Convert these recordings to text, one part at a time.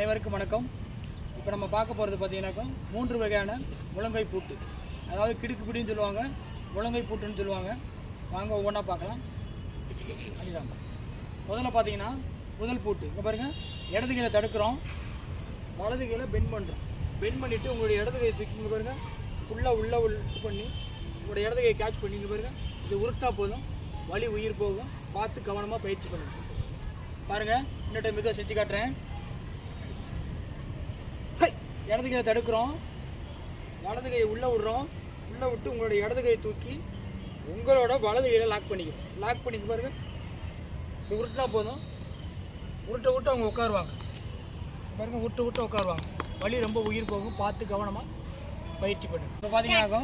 அனைவருக்கும் வணக்கம். இப்போ நம்ம பார்க்க போகிறது பார்த்தீங்கன்னாக்கா மூன்று வகையான முழங்கை பூட்டு. அதாவது கிடுக்கு பிடின்னு சொல்லுவாங்க முழங்கை பூட்டுன்னு சொல்லுவாங்க. வாங்க ஒவ்வொன்றா பார்க்கலாம். அடிடாங்க முதல்ல பார்த்தீங்கன்னா முதல் பூட்டு. இங்கே பாருங்கள் இடது கையில் தடுக்கிறோம். வலது கையில் பெண்ட் பண்ணுறோம் பெண்ட் பண்ணிவிட்டு உங்களுடைய இடது கையை தூக்கி இங்கே பாருங்கள் ஃபுல்லாக உள்ளே உள் இது பண்ணி உங்களுடைய இடது கையை கேட்ச் பண்ணி இங்கே பாருங்கள் இது உருட்டா போதும். வலி உயிர் போகும். பார்த்து கவனமாக பயிற்சி பண்ணுங்க. பாருங்கள் இன்னொரு டைம் இதை செஞ்சு காட்டுறேன். இடது கையை தடுக்கிறோம். வலது கையை உள்ளே விடுறோம். உள்ளே விட்டு உங்களோட இடது கையை தூக்கி உங்களோட வலது கையில் லாக் பண்ணிக்கணும். லாக் பண்ணிக்க பாருங்க. இப்படி உருட்டினா போதும். உருட்ட விட்டு அவங்க உட்காருவாங்க. பாருங்க உருட்ட விட்டு உட்காருவாங்க. வலி ரொம்ப உயிர் போகும். பார்த்து கவனமாக பயிற்சி பண்ணுங்க. இப்போ பார்த்தீங்கன்னாக்கா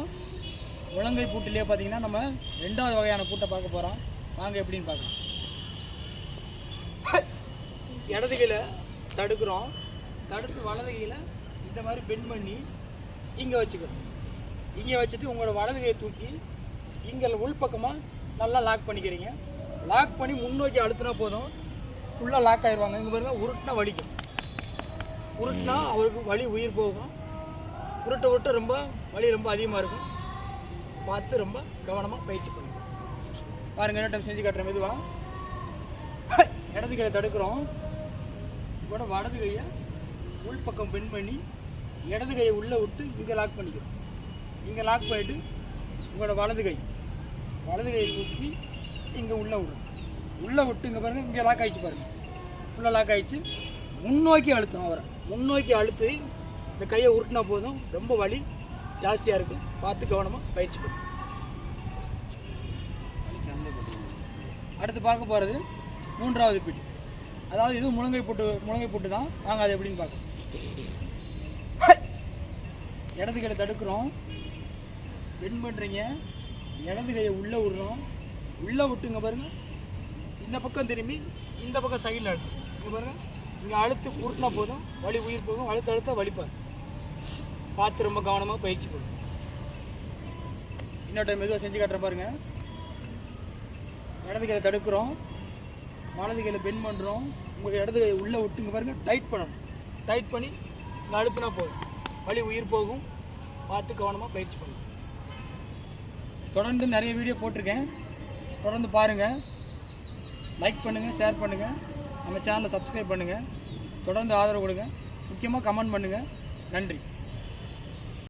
உலங்கை பூட்டிலே பார்த்தீங்கன்னா நம்ம ரெண்டாவது வகையான பூட்டை பார்க்க போகிறோம் வாங்க எப்படின்னு பார்க்கலாம். இடது கையில் தடுக்கிறோம். தடுத்து வலது கையில் இந்த மாதிரி பெண்ட் பண்ணி இங்கே வச்சுக்கணும். இங்கே வச்சுட்டு உங்களோட வலது கையை தூக்கி இங்கே உள்பக்கமாக நல்லா லாக் பண்ணிக்கிறீங்க. லாக் பண்ணி முன்னோக்கி அழுத்தினா போதும். ஃபுல்லாக லாக் ஆயிடுவாங்க இங்கே பாருங்கள் உருட்டினா வலிக்கும். உருட்டினா அவருக்கு வலி உயிர் போகும். உருட்ட உருட்ட ரொம்ப வலி ரொம்ப அதிகமாக இருக்கும். பார்த்து ரொம்ப கவனமாக பயிற்சி பண்ணுங்க. பாருங்க என்ன டைம் செஞ்சு காட்டுற மெதுவாக இடது கையை தடுக்கிறோம். கூட வடது கையை உள்பக்கம் பெண் பண்ணி இடது கையை உள்ளே விட்டு இங்கே லாக் பண்ணிக்கணும் இங்கே லாக் பண்ணிவிட்டு உங்களோட வலது கை. வலது கையை ஊற்றி இங்கே உள்ளே விடும் உள்ளே விட்டு இங்கே பாருங்கள் இங்கே லாக் ஆகிடுச்சு பாருங்கள் ஃபுல்லாக லாக் ஆகிடுச்சு முன்னோக்கி அழுத்தணும் அவரை. முன்னோக்கி அழுத்தி இந்த கையை உருட்டினா போதும். ரொம்ப வலி ஜாஸ்தியாக இருக்கும். பார்த்து கவனமாக பயிற்சி பண்ணும் அடுத்து பார்க்க போகிறது மூன்றாவது பிடி. அதாவது இது முழங்கை போட்டு முழங்கை போட்டு தான். நாங்கள் அது எப்படின்னு பார்க்கணும் இடது கையை தடுக்கிறோம். பெண்ட் பண்ணுறீங்க இடது கையை உள்ளே விடுறோம். உள்ளே விட்டுங்க பாருங்கள் இந்த பக்கம் திரும்பி இந்த பக்கம் சைடில் அழுத்து இங்கே பாருங்கள் இங்கே அழுத்து உருட்டினா போதும். வலி உயிர் போகும். அழுத்த அழுத்த வலிப்பார் பார்த்து ரொம்ப கவனமாக பயிற்சி பண்ணும் இன்னொரு டைம் மெதுவாக செஞ்சு காட்டுற பாருங்கள் இடது கையில் தடுக்கிறோம். வலது கையில் பென் பண்ணுறோம் உங்கள் இடது கையை உள்ளே விட்டுங்க பாருங்கள் டைட் பண்ணணும். டைட் பண்ணி இங்கே அழுத்தினா போதும். வலி உயிர் போகும். பார்த்து கவனமாக பயிற்சி பண்ணும் தொடர்ந்து நிறைய வீடியோ போட்டிருக்கேன். தொடர்ந்து பாருங்கள் லைக் பண்ணுங்கள் ஷேர் பண்ணுங்கள் நம்ம சேனலை சப்ஸ்கிரைப் பண்ணுங்கள் தொடர்ந்து ஆதரவு கொடுங்க. முக்கியமாக கமெண்ட் பண்ணுங்கள் நன்றி.